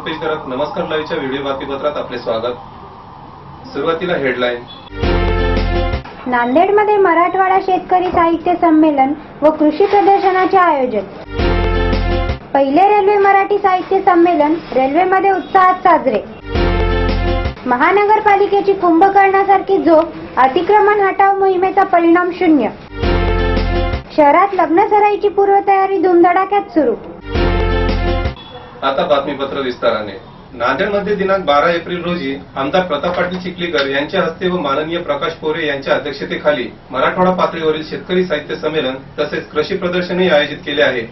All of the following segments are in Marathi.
रुपेश नमस्कार लाईव्हच्या व्हिडिओ बातमीपत्रात आपले स्वागत. सुरुवातीला हेडलाईन. नांदेडमध्ये मराठवाडा शेतकरी साहित्य संमेलन व कृषी प्रदर्शनाचे आयोजन. पहिले रेल्वे मराठी साहित्य संमेलन रेल्वेमध्ये उत्साहात साजरे. महानगरपालिकेची कुंभकर्णासारखी झोप अतिक्रमण हटाव मोहिमेचा परिणाम शून्य. शहरात लग्न सराईची पूर्वतयारी धुमधडाक्यात सुरू. आता बातमीपत्र विस्ताराने. नांदेडमध्ये दिनांक बारा एप्रिल रोजी आमदार प्रताप पाटील चिखलीकर यांच्या हस्ते व माननीय प्रकाश पोरे यांच्या अध्यक्षतेखाली मराठवाडा पातळीवरील शेतकरी साहित्य संमेलन तसेच कृषी प्रदर्शनही आयोजित केले आहे.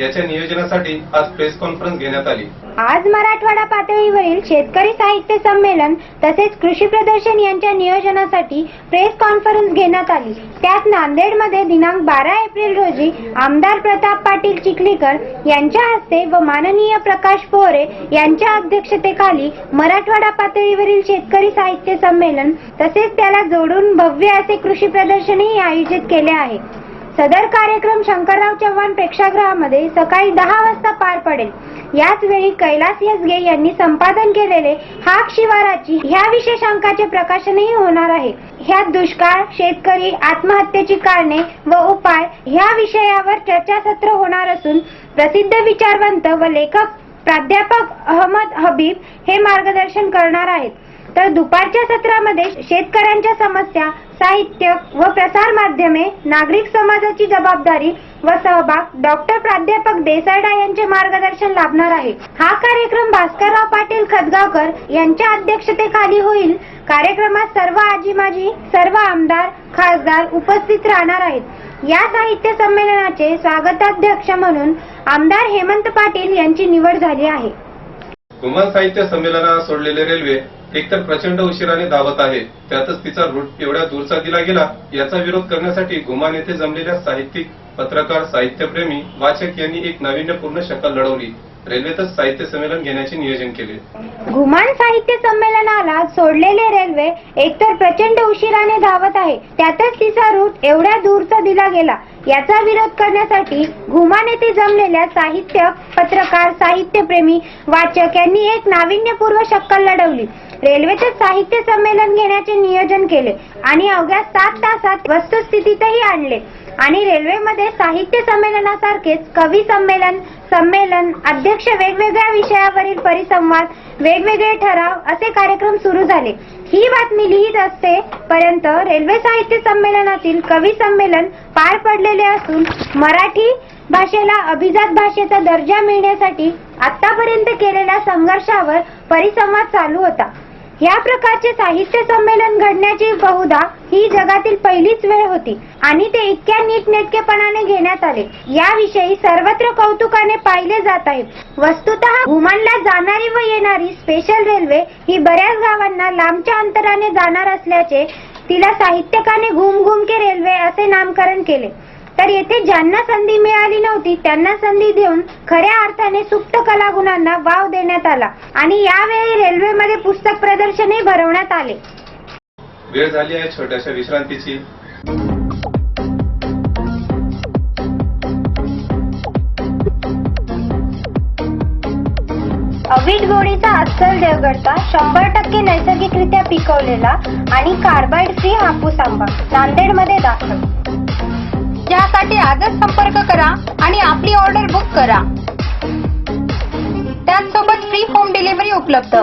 याच्या नियोजनासाठी आज प्रेस कॉन्फरन्स घेण्यात आली. आज मराठवाडा पातळीवरील शेतकरी साहित्य संमेलन तसेच कृषी प्रदर्शन यांच्या नियोजनासाठी प्रेस कॉन्फरन्स घेण्यात आली. त्यात नांदेडमध्ये दिनांक बारा एप्रिल रोजी आमदार प्रताप पाटील चिखलीकर यांच्या हस्ते व माननीय प्रकाश पोहरे यांच्या अध्यक्षतेखाली मराठवाडा पातळीवरील शेतकरी साहित्य संमेलन तसेच त्याला जोडून भव्य असे कृषी प्रदर्शनही आयोजित केले आहे. सदर कार्यक्रम शंकरराव चव्हाण प्रेक्षागृहामध्ये सकाळी दहा वाजता पार पडेल. याच वेळी कैलास यसगे यांनी संपादन केलेले हाक शिवाराची ह्या विशेषांकाचे प्रकाशनही होणार आहे. ह्यात दुष्काळ शेतकरी आत्महत्येची कारणे व उपाय ह्या विषयावर चर्चासत्र होणार असून प्रसिद्ध विचारवंत व लेखक प्राध्यापक अहमद हबीब हे मार्गदर्शन करणार आहेत. तर दुपारच्या सत्रामध्ये शेतकऱ्यांच्या समस्या साहित्य व प्रसार माध्यमे नागरिक समाजाची जबाबदारी व सहभाग डॉक्टर प्राध्यापक देसाईडा यांचे मार्गदर्शन लाभणार आहे. हा कार्यक्रम भास्करराव पाटील खदगावकर यांच्या अध्यक्षतेखाली होईल. कार्यक्रमात सर्व आजी माजी सर्व आमदार खासदार उपस्थित राहणार आहेत. या साहित्य संमेलनाचे स्वागताध्यक्ष म्हणून आमदार हेमंत पाटील यांची निवड झाली आहे. कुमार साहित्य संमेलनाला सोडलेले रेल्वे एकतर प्रचंड उशिराने धावत आहे. त्यातच तिचा रूट एवढ्या दूरचा दिला गेला याचा विरोध करण्यासाठी गुमान येथे जमलेल्या साहित्यिक पत्रकार साहित्यप्रेमी वाचक यांनी एक नाविन्यपूर्ण शक्कल लढवली. रेल्वेतच साहित्य संमेलन घेण्याचे नियोजन केले. घुमान साहित्य संमेलनाला सोडलेले रेल्वे एकतर प्रचंड उशिराने धावत आहे त्यातच तिचा रूट एवढ्या दूरचा दिला गेला. याचा विरोध करण्यासाठी घुमान येथे जमलेल्या साहित्य पत्रकार साहित्यप्रेमी वाचक यांनी एक नाविन्यपूर्व शक्कल लढवली. रेल्वेचे साहित्य संमेलन घेण्याचे नियोजन केले आणि अवघ्या सात तासात वस्तुस्थितीतही आणले. आणि रेल्वेमध्ये साहित्य संमेलनासारखेच कवी संमेलन संमेलन अध्यक्ष वेगवेगळ्या विषयावरील परिसंवाद वेगवेगळे ठराव असे कार्यक्रम सुरू झाले. ही बातमी लिहित असते पर्यंत रेल्वे साहित्य संमेलनातील कवी संमेलन पार पडलेले असून मराठी भाषेला अभिजात भाषेचा दर्जा मिळण्यासाठी आतापर्यंत केलेल्या संघर्षावर परिसंवाद चालू होता. या प्रकारचे साहित्य संमेलन घडण्याची बहुधा ही जगातील पहिलीच वेळ होती आणि ते इतक्या नीटनेटकेपणाने घेण्यात आले. याविषयी सर्वत्र कौतुकाने पाहिले जात आहे. वस्तुतः घुमानला जाणारी व येणारी स्पेशल रेल्वे ही बऱ्याच गावांना लांबच्या अंतराने जाणार असल्याचे तिला साहित्यकाने घुमघुमके के रेल्वे असे नामकरण केले. तर येथे ज्यांना संधी मिळाली नव्हती त्यांना संधी देऊन खऱ्या अर्थाने सुप्त कलागुणांना वाव देण्यात आला. आणि यावेळी रेल्वेमध्ये पुस्तक प्रदर्शनही भरवण्यात आले. वेळ झाली आहे छोट्याशा विश्रांतीची. अवीट गोडीचा अस्सल देवगडचा शंभर टक्के नैसर्गिकरित्या पिकवलेला आणि कार्बाइड फ्री हापूस आंबा नांदेडमध्ये दाखल. यासाठी आजच संपर्क करा आणि आपली ऑर्डर बुक करा. त्याचसोबत फ्री होम डिलिव्हरी उपलब्ध.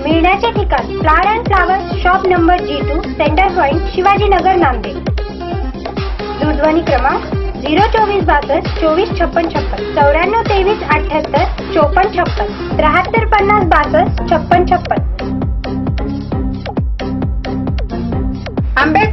मिळण्याचे ठिकाण flower and flowers shop number G two centre point Shivajinagar Nanded. दूरध्वनी क्रमांक झिरो चोवीस बासष्ट चोवीस छप्पन छप्पन चौऱ्याण्णव तेवीस अठ्याहत्तर चोपन्न छप्पन त्र्याहत्तर पन्नास बासष्ट छप्पन छप्पन.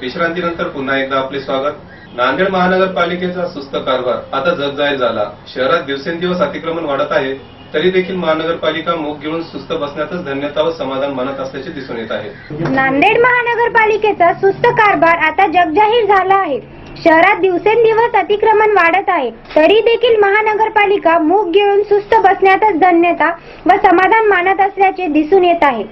विश्रांतीनंतर पुन्हा एकदा आपले स्वागत. नांदेड महानगरपालिकेचा सुस्त कारभार आता जगजाहीर झाला. शहरात दिवसेंदिवस अतिक्रमण वाढत आहे तरी देखील महानगरपालिका मूग घेऊन सुस्त बसण्यातच धन्यता व समाधान मानत असल्याचे दिसून येत आहे. नांदेड महानगरपालिकेचा सुस्त कारभार आता जगजाहीर झाला आहे. शहरात दिवसेंदिवस अतिक्रमण वाढत आहे तरी देखील महानगरपालिका मूग गिळून सुस्त बसण्यातच धन्यता व समाधान मानत असल्याचे दिसून येत आहे.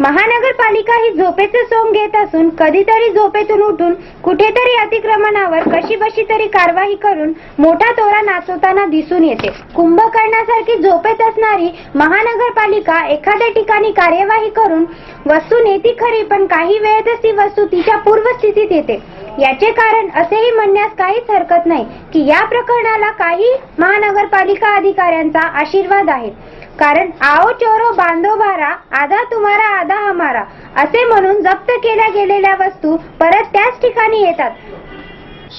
महानगरपालिका ही झोपेचे सोंग घेत असून कधीतरी झोपेतून उठून कुठेतरी अतिक्रमणावर कशी बशी तरी कारवाई करून मोठा तोरा नाचवताना दिसून येते. कुंभकर्णासारखी झोपेत असणारी महानगरपालिका एखाद्या ठिकाणी कार्यवाही करून वस्तू नेती खरी पण काही वेळेतच ती वस्तू तिच्या पूर्वस्थितीत येते. याचे कारण असेही म्हणण्यास काहीच हरकत नाही की या प्रकरणाला काही महानगरपालिका अधिकाऱ्यांचा आशीर्वाद आहे. कारण आओ चोरो बांधो भारा आधा तुम्हारा आधा हमारा. असे म्हणून जप्त केल्या गेलेल्या वस्तू परत त्याच ठिकाणी येतात.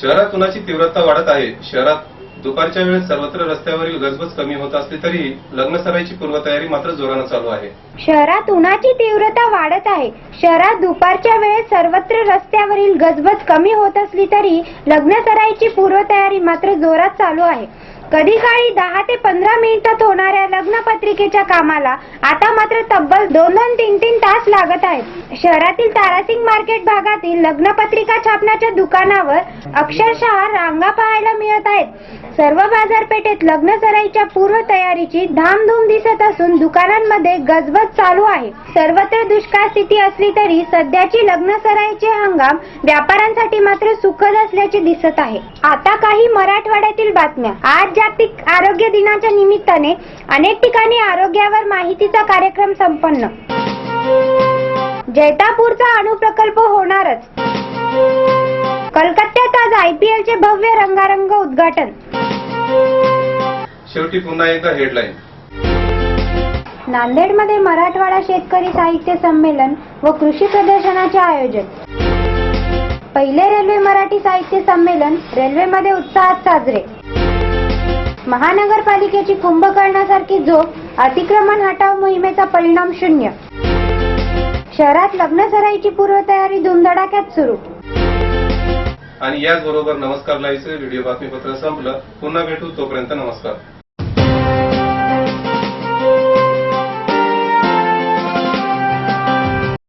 शहरात उन्हाची तीव्रता वाढत आहे. शहरात दुपारच्या वेळेस सर्वत्र रस्त्यावरील गजबज कमी होत असली तरी लग्न सराईची पूर्वतयारी मात्र जोरानं चालू आहे. शहरात उन्हाची तीव्रता वाढत आहे. शहरात दुपारच्या वेळेत सर्वत्र रस्त्यावरील गजबज कमी होत असली तरी लग्न सराईची पूर्वतयारी मात्र जोरात चालू आहे. कधी काळी दहा ते पंधरा मिनिटात होणाऱ्या लग्न पत्रिकेच्या कामाला आता मात्र तब्बल दोन दोन तीन तीन तास लागत आहेत. शहरातील तारासिंग मार्केट भागातील लग्नपत्रिका छापण्याच्या दुकानावर अक्षरशः रांगा पाहायला मिळत आहेत. सर्व बाजारपेठेत लग्न सराईच्या पूर्व तयारीची धामधूम दिसत असून दुकानांमध्ये गजबज चालू आहे. सर्वत्र दुष्काळ स्थिती असली तरी सध्याची लग्न सराईचे हंगाम व्यापाऱ्यांसाठी मात्र सुखद असल्याचे दिसत आहे. आता काही मराठवाड्यातील बातम्या. आज जागतिक आरोग्य दिनाच्या निमित्ताने अनेक ठिकाणी आरोग्यावर माहितीचा कार्यक्रम संपन्न. जैतापूरचा अणुप्रकल्प होणारच. कलकत्त्यात आज आयपीएलचे भव्य रंगारंग उद्घाटन. शेवटी पुन्हा एकदा हेडलाईन नांदेडमध्ये मराठवाडा शेतकरी साहित्य संमेलन व कृषी प्रदर्शनाचे आयोजन. पहिले रेल्वे मराठी साहित्य संमेलन रेल्वेमध्ये उत्साहात साजरे. महानगरपालिकेची कुंभकर्णासारखी झोप अतिक्रमण हटाव मोहिमेचा परिणाम शून्य. शहरात लग्न सराईची पूर्वतयारी धुमधडाक्यात सुरू. आणि याचबरोबर नमस्कार लाईव्हचे व्हिडिओ बातमीपत्र संपलं. पुन्हा भेटू तोपर्यंत नमस्कार.